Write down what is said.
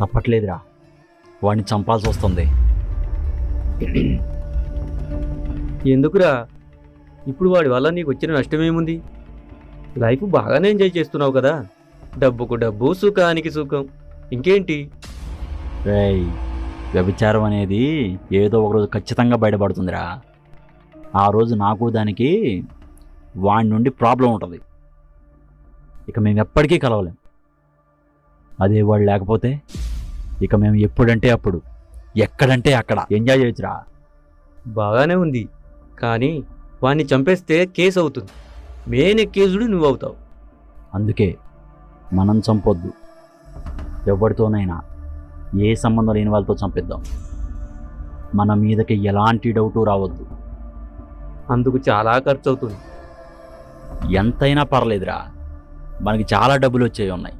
తప్పట్లేదురా వాడిని చంపాల్సి వస్తుంది. ఎందుకురా? ఇప్పుడు వాడి వల్ల నీకు వచ్చిన నష్టమేముంది? లైఫ్ బాగానే ఎంజాయ్ చేస్తున్నావు కదా? డబ్బుకు డబ్బు సుఖానికి సుఖం. ఇంకేంటి? రేయ్ వ్యభిచారం అనేది ఏదో ఒక రోజు ఖచ్చితంగా బయటపడుతుందిరా. ఆ రోజు నాకు దానికి వాడి నుండి ప్రాబ్లం ఉంటుంది. ఇక మేము ఎప్పటికీ కలవలేం. అదే వాడు లేకపోతే ఇక మేము ఎప్పుడంటే అప్పుడు ఎక్కడంటే అక్కడ. ఎంజాయ్ చేయొచ్చురా. బాగానే ఉంది కానీ వాడిని చంపేస్తే కేసు అవుతుంది. మెయిన్ కేసుడు నువ్వు అవుతావు. అందుకే మనం చంపొద్దు. ఎవరితోనైనా ఏ సంబంధం లేని వాళ్ళతో చంపిద్దాం. మన మీదకి ఎలాంటి డౌటు రావద్దు. అందుకు చాలా ఖర్చు అవుతుంది ఎంతైనా పర్లేదురా. మనకి చాలా డబ్బులు వచ్చేవి ఉన్నాయి.